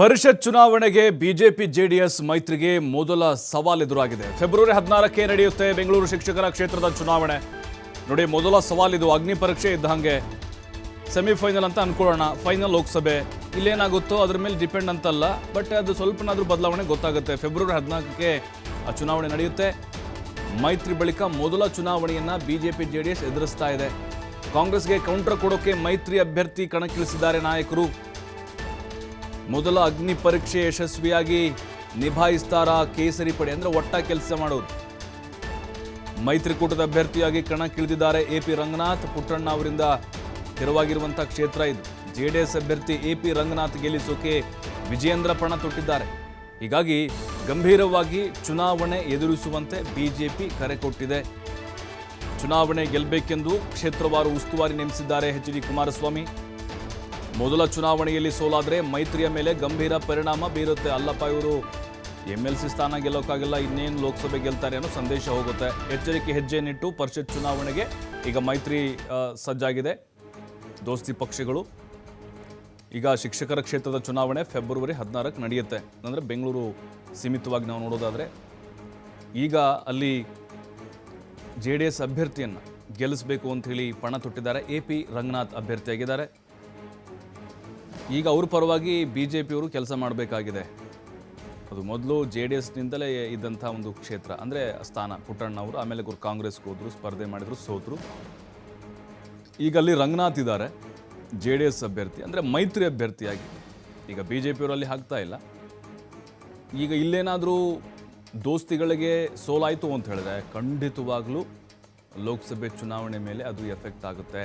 ಪರಿಷತ್ ಚುನಾವಣೆಗೆ BJP JDS ಮೈತ್ರಿಗೆ ಮೊದಲ ಸವಾಲ್ ಎದುರಾಗಿದೆ. ಫೆಬ್ರವರಿ ಹದಿನಾರಕ್ಕೆ ನಡೆಯುತ್ತೆ ಬೆಂಗಳೂರು ಶಿಕ್ಷಕರ ಕ್ಷೇತ್ರದ ಚುನಾವಣೆ. ನೋಡಿ, ಮೊದಲ ಸವಾಲಿದು ಅಗ್ನಿ ಪರೀಕ್ಷೆ ಇದ್ದ ಹಾಗೆ. ಸೆಮಿಫೈನಲ್ ಅಂತ ಅನ್ಕೊಳ್ಳೋಣ. ಫೈನಲ್ ಲೋಕಸಭೆ. ಇಲ್ಲೇನಾಗುತ್ತೋ ಅದ್ರ ಮೇಲೆ ಡಿಪೆಂಡ್ ಅಂತಲ್ಲ. ಬಟ್ ಅದು ಸ್ವಲ್ಪನಾದ್ರೂ ಬದಲಾವಣೆ ಗೊತ್ತಾಗುತ್ತೆ. ಫೆಬ್ರವರಿ ಹದಿನಾಲ್ಕಕ್ಕೆ ಆ ಚುನಾವಣೆ ನಡೆಯುತ್ತೆ. ಮೈತ್ರಿ ಬಳಿಕ ಮೊದಲ ಚುನಾವಣೆಯನ್ನ ಬಿಜೆಪಿ ಜೆಡಿಎಸ್ ಎದುರಿಸ್ತಾ ಇದೆ. ಕಾಂಗ್ರೆಸ್ಗೆ ಕೌಂಟರ್ ಕೊಡೋಕೆ ಮೈತ್ರಿ ಅಭ್ಯರ್ಥಿ ಕಣಕ್ಕಿಳಿಸಿದ್ದಾರೆ ನಾಯಕರು. ಮೊದಲ ಅಗ್ನಿ ಪರೀಕ್ಷೆ ಯಶಸ್ವಿಯಾಗಿ ನಿಭಾಯಿಸ್ತಾರಾ ಕೇಸರಿ ಪಡೆ ಅಂದ್ರೆ ಒಟ್ಟ ಕೆಲಸ ಮಾಡೋದು ಮೈತ್ರಿಕೂಟದ ಅಭ್ಯರ್ಥಿಯಾಗಿ ಕಣಕ್ಕಿಳಿದಿದ್ದಾರೆ ಎ ಪಿ ರಂಗನಾಥ್. ಪುಟ್ಟಣ್ಣ ಅವರಿಂದ ತೆರವಾಗಿರುವಂತಹ ಕ್ಷೇತ್ರ ಇದು. ಜೆಡಿಎಸ್ ಅಭ್ಯರ್ಥಿ ಎ ಪಿ ರಂಗನಾಥ್ ಗೆಲ್ಲಿಸೋಕೆ ವಿಜಯೇಂದ್ರ ಪಣ ತೊಟ್ಟಿದ್ದಾರೆ. ಹೀಗಾಗಿ ಗಂಭೀರವಾಗಿ ಚುನಾವಣೆ ಎದುರಿಸುವಂತೆ ಬಿಜೆಪಿ ಕರೆ ಕೊಟ್ಟಿದೆ. ಚುನಾವಣೆ ಗೆಲ್ಲಬೇಕೆಂದು ಕ್ಷೇತ್ರವಾರು ಉಸ್ತುವಾರಿ ನೇಮಿಸಿದ್ದಾರೆ ಎಚ್ ಡಿ ಕುಮಾರಸ್ವಾಮಿ. ಮೊದಲ ಚುನಾವಣೆಯಲ್ಲಿ ಸೋಲಾದರೆ ಮೈತ್ರಿಯ ಮೇಲೆ ಗಂಭೀರ ಪರಿಣಾಮ ಬೀರುತ್ತೆ ಅಲ್ಲಪ್ಪ ಇವರು. ಎಂ ಎಲ್ ಸಿ ಸ್ಥಾನ ಗೆಲ್ಲೋಕ್ಕಾಗಲ್ಲ ಇನ್ನೇನು ಲೋಕಸಭೆ ಗೆಲ್ತಾರೆ ಅನ್ನೋ ಸಂದೇಶ ಹೋಗುತ್ತೆ. ಎಚ್ಚರಿಕೆ ಹೆಜ್ಜೆಯನ್ನಿಟ್ಟು ಪರಿಷತ್ ಚುನಾವಣೆಗೆ ಈಗ ಮೈತ್ರಿ ಸಜ್ಜಾಗಿದೆ. ದೋಸ್ತಿ ಪಕ್ಷಗಳು. ಈಗ ಶಿಕ್ಷಕರ ಕ್ಷೇತ್ರದ ಚುನಾವಣೆ ಫೆಬ್ರವರಿ ಹದಿನಾರಕ್ಕೆ ನಡೆಯುತ್ತೆ. ಅಂದರೆ ಬೆಂಗಳೂರು ಸೀಮಿತವಾಗಿ ನಾವು ನೋಡೋದಾದರೆ, ಈಗ ಅಲ್ಲಿ ಜೆ ಡಿ ಎಸ್ ಅಭ್ಯರ್ಥಿಯನ್ನು ಗೆಲ್ಲಿಸಬೇಕು ಅಂತ ಹೇಳಿ ಪಣ ತೊಟ್ಟಿದ್ದಾರೆ. ಎ ಪಿ ರಂಗನಾಥ್ ಅಭ್ಯರ್ಥಿಯಾಗಿದ್ದಾರೆ. ಈಗ ಅವ್ರ ಪರವಾಗಿ ಬಿ ಜೆ ಪಿಯವರು ಕೆಲಸ ಮಾಡಬೇಕಾಗಿದೆ. ಅದು ಮೊದಲು ಜೆ ಡಿ ಎಸ್ನಿಂದಲೇ ಇದ್ದಂಥ ಒಂದು ಕ್ಷೇತ್ರ, ಅಂದರೆ ಸ್ಥಾನ ಪುಟ್ಟಣ್ಣ ಅವರು ಆಮೇಲೆ ಇವರು ಕಾಂಗ್ರೆಸ್ಗೆ ಹೋದರು, ಸ್ಪರ್ಧೆ ಮಾಡಿದ್ರು, ಸೋತರು. ಈಗ ಅಲ್ಲಿ ರಂಗನಾಥ್ ಇದ್ದಾರೆ, ಜೆ ಡಿ ಎಸ್ ಅಭ್ಯರ್ಥಿ, ಅಂದರೆ ಮೈತ್ರಿ ಅಭ್ಯರ್ಥಿಯಾಗಿ. ಈಗ ಬಿ ಜೆ ಪಿಯವರಲ್ಲಿ ಆಗ್ತಾ ಇಲ್ಲ. ಈಗ ಇಲ್ಲೇನಾದರೂ ದೋಸ್ತಿಗಳಿಗೆ ಸೋಲಾಯಿತು ಅಂತ ಹೇಳಿದ್ರೆ ಖಂಡಿತವಾಗಲೂ ಲೋಕಸಭೆ ಚುನಾವಣೆ ಮೇಲೆ ಅದು ಎಫೆಕ್ಟ್ ಆಗುತ್ತೆ.